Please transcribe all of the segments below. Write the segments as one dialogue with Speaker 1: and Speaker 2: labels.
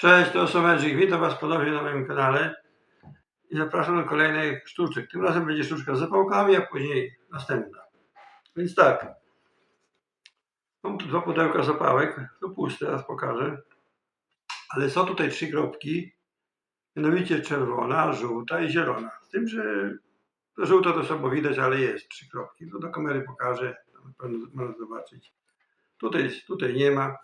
Speaker 1: Cześć, to Somerzik. Witam Was ponownie na moim kanale i zapraszam do kolejnych sztuczek. Tym razem będzie sztuczka z zapałkami, a później następna. Więc tak. Mam tu dwa pudełka zapałek. To puste, teraz pokażę. Ale są tutaj trzy kropki. Mianowicie czerwona, żółta i zielona. Z tym, że to żółto to słabo widać, ale jest trzy kropki. To do kamery pokażę. Na pewno zobaczyć. Tutaj, tutaj nie ma.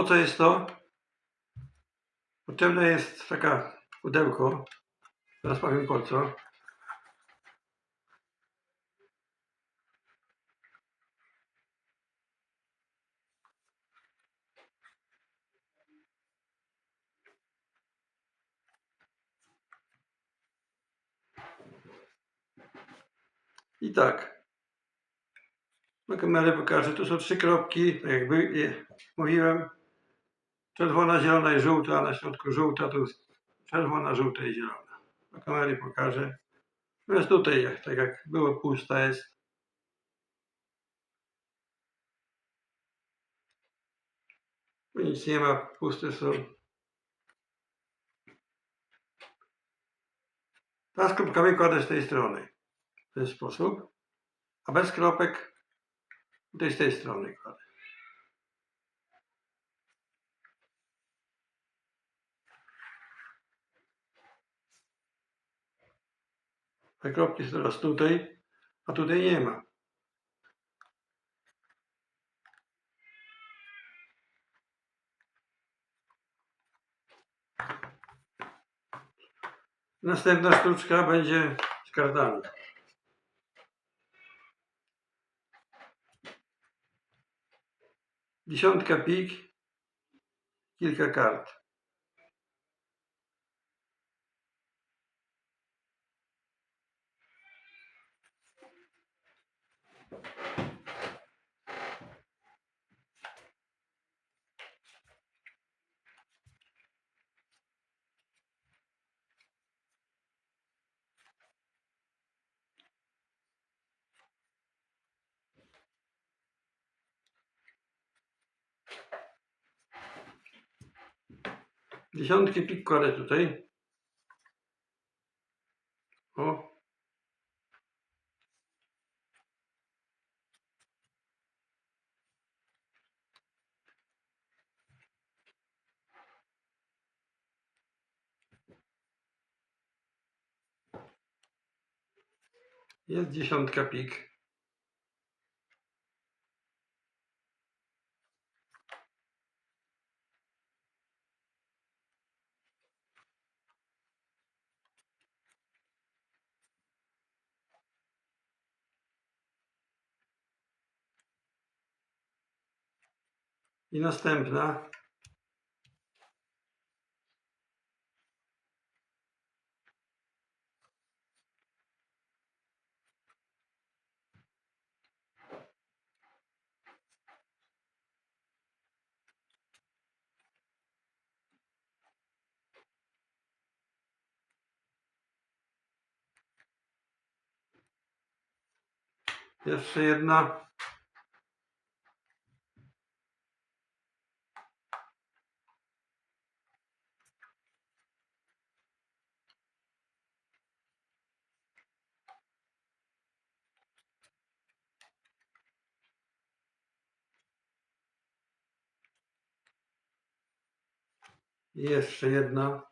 Speaker 1: Po co jest to? Potrzebne jest taka pudełko. Teraz powiem po co. I tak. Na kamerę pokażę. Tu są trzy kropki, tak je mówiłem. Czerwona, zielona i żółta, a na środku żółta to jest czerwona, żółta i zielona. Na kamery pokażę. Natomiast tutaj, jak, tak jak było, pusta jest. Tu nic nie ma, puste są. Teraz kropkami kładę z tej strony. W ten sposób. A bez kropek tutaj z tej strony kładę. Te kropki są teraz tutaj, a tutaj nie ma. Następna sztuczka będzie z kartami. Dziesiątka pik, kilka kart. Dziesiątki pik kładę tutaj. O. Jest dziesiątka pik. I następna. Jeszcze jedna. Jeszcze jedna.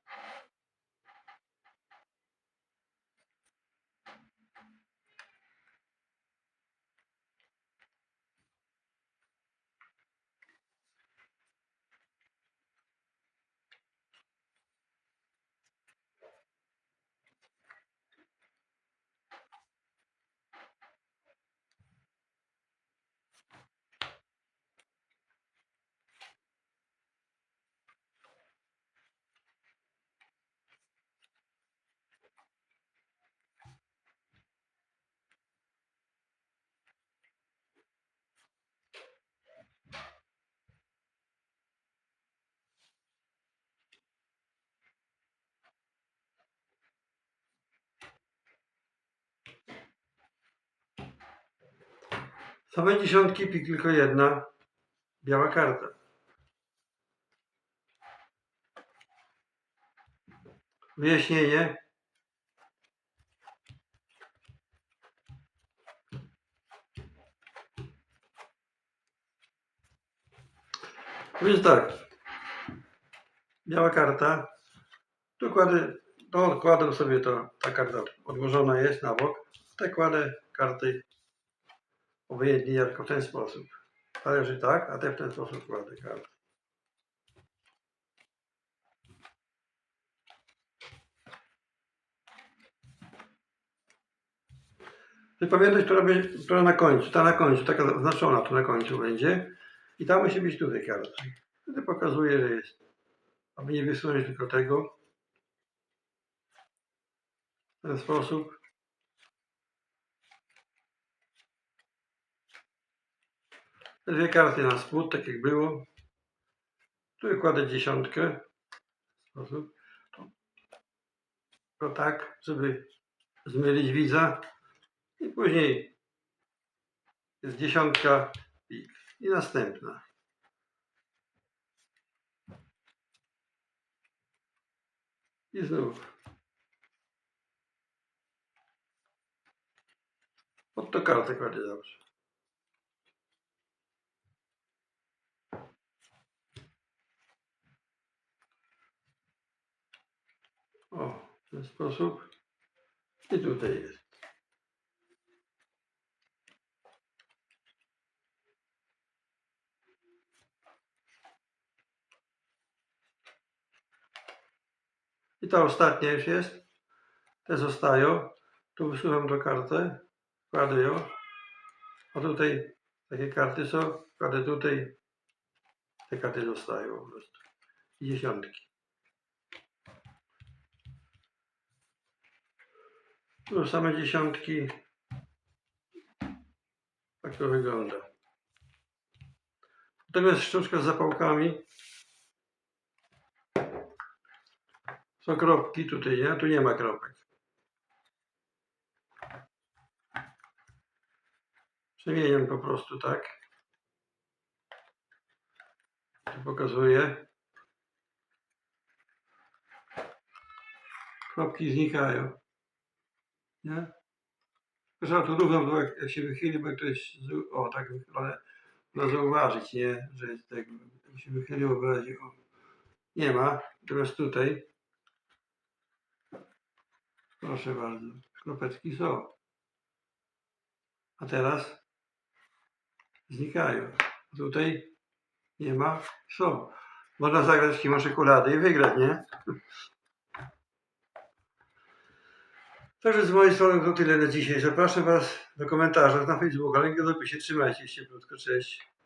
Speaker 1: Same dziesiątki, pik tylko jedna. Biała karta. Wyjaśnienie. Więc tak. Biała karta. Tu kładę, to kładę sobie to, ta karta odłożona jest na bok. Te kładę karty obojętnie jak w ten sposób. Należy tak, a te w ten sposób kładę karty. Pamiętać, która, która na końcu, ta na końcu, taka zaznaczona tu na końcu będzie. I ta musi być tutaj karta. Wtedy pokazuje, że jest. Aby nie wysunąć tylko tego. W ten sposób. Dwie karty na spód, tak jak było. Tu kładę dziesiątkę. Sposób. To, tak, żeby zmylić widza. I później jest dziesiątka i, następna. I znów. Pod to kartę kładzie zawsze. O, w ten sposób. I tutaj jest. I ta ostatnia już jest. Te zostają. Tu wysuwam do kartę. Kładę ją. A tutaj takie karty są. Kładę tutaj. Te karty zostają po prostu. I dziesiątki. Tu same dziesiątki. Tak to wygląda. Natomiast sztuczka z zapałkami. Są kropki tutaj, nie? Tu nie ma kropek. Przemieniam po prostu tak. Pokazuję. Kropki znikają. Nie? Trzeba tu równo jak jak się wychyli, bo ktoś, o tak wychylone, no zauważyć, nie? Że jest tak, jak się wychyliło wyraźnie, o. Nie ma. Teraz tutaj Proszę bardzo, kropeczki są. A teraz znikają. Tutaj nie ma, są. Można zagrać w kimo czekolady i wygrać, nie? Także z mojej strony to tyle na dzisiaj. Zapraszam Was do komentarzy na Facebooku. Link do opisie. Trzymajcie się krótko. Cześć.